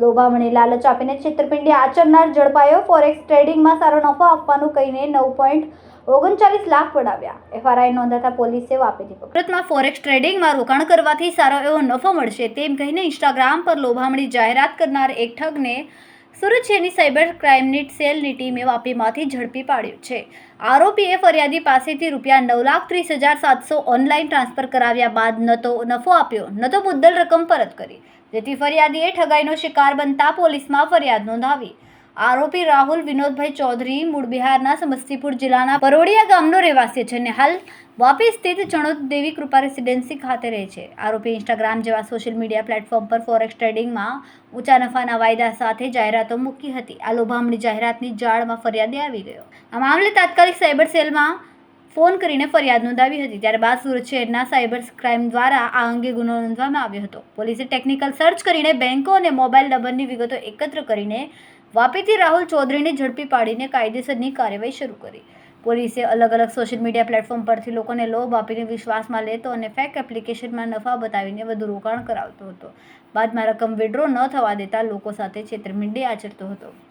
લોભામણી લાલચ આપીને છેતરપિંડી આચરનાર ઝડપાયો ફોરેક્સ ટ્રેડિંગમાં સારો નફો આપવાનું કહીને નવ પોઈન્ટ ઓગણચાલીસ લાખ પડાવ્યા એફઆરઆઈ નોંધાતા પોલીસે પકડ્યો. સુરતમાં ફોરેક્સ ટ્રેડિંગમાં રોકાણ કરવાથી સારો એવો નફો મળશે તેમ કહીને ઇન્સ્ટાગ્રામ પર લોભામણી જાહેરાત કરનાર એક ઠગને સુરત શહેરની સાયબર ક્રાઇમની સેલની ટીમે વાપીમાંથી ઝડપી પાડ્યો છે. આરોપીએ ફરિયાદી પાસેથી રૂપિયા નવ લાખ ત્રીસ હજાર સાતસો ઓનલાઈન ટ્રાન્સફર કરાવ્યા બાદ ન તો નફો આપ્યો ન તો મુદ્દલ રકમ પરત કરી. જેથી ફરિયાદીએ ઠગાઈનો શિકાર બનતા પોલીસમાં ફરિયાદ નોંધાવી. આરોપી રાહુલ વિનોદભાઈ ચૌધરી મૂળ બિહારના સમસ્તીપુર જિલ્લાના પરોડિયા ગામનો રહેવાસી છે અને હાલ વાપી સ્થિત ચણોદ દેવી કૃપા રેસિડેન્સી ખાતે રહે છે. આરોપી ઇન્સ્ટાગ્રામ જેવા સોશિયલ મીડિયા પ્લેટફોર્મ પર ફોરેક્સ ટ્રેડિંગમાં ઊંચા નફાના વાયદા સાથે જાહેરાતો મૂકી હતી. આ લોભામણી જાહેરાતની જાળમાં ફરિયાદી આવી ગયો. આ મામલે તાત્કાલિક સાયબર સેલમાં ફોન કરીને ફરિયાદ નોંધાવી હતી. ત્યારબાદ સુરત શહેરના સાયબર ક્રાઇમ દ્વારા આ અંગે ગુનો નોંધવામાં આવ્યો હતો. પોલીસે ટેકનિકલ સર્ચ કરીને બેન્કો અને મોબાઈલ નંબરની વિગતો એકત્ર કરીને વાપીથી રાહુલ ચૌધરીને ઝડપી પાડીને કાયદેસરની કાર્યવાહી શરૂ કરી. પોલીસે અલગ અલગ સોશિયલ મીડિયા પ્લેટફોર્મ પરથી લોકોને લોભ આપીને વિશ્વાસમાં લેતો અને ફેક એપ્લિકેશનમાં નફા બતાવીને વધુ રોકાણ કરાવતો હતો. બાદમાં રકમ વિડ્રો ન થવા દેતા લોકો સાથે છેતરમિંડી આચરતો હતો.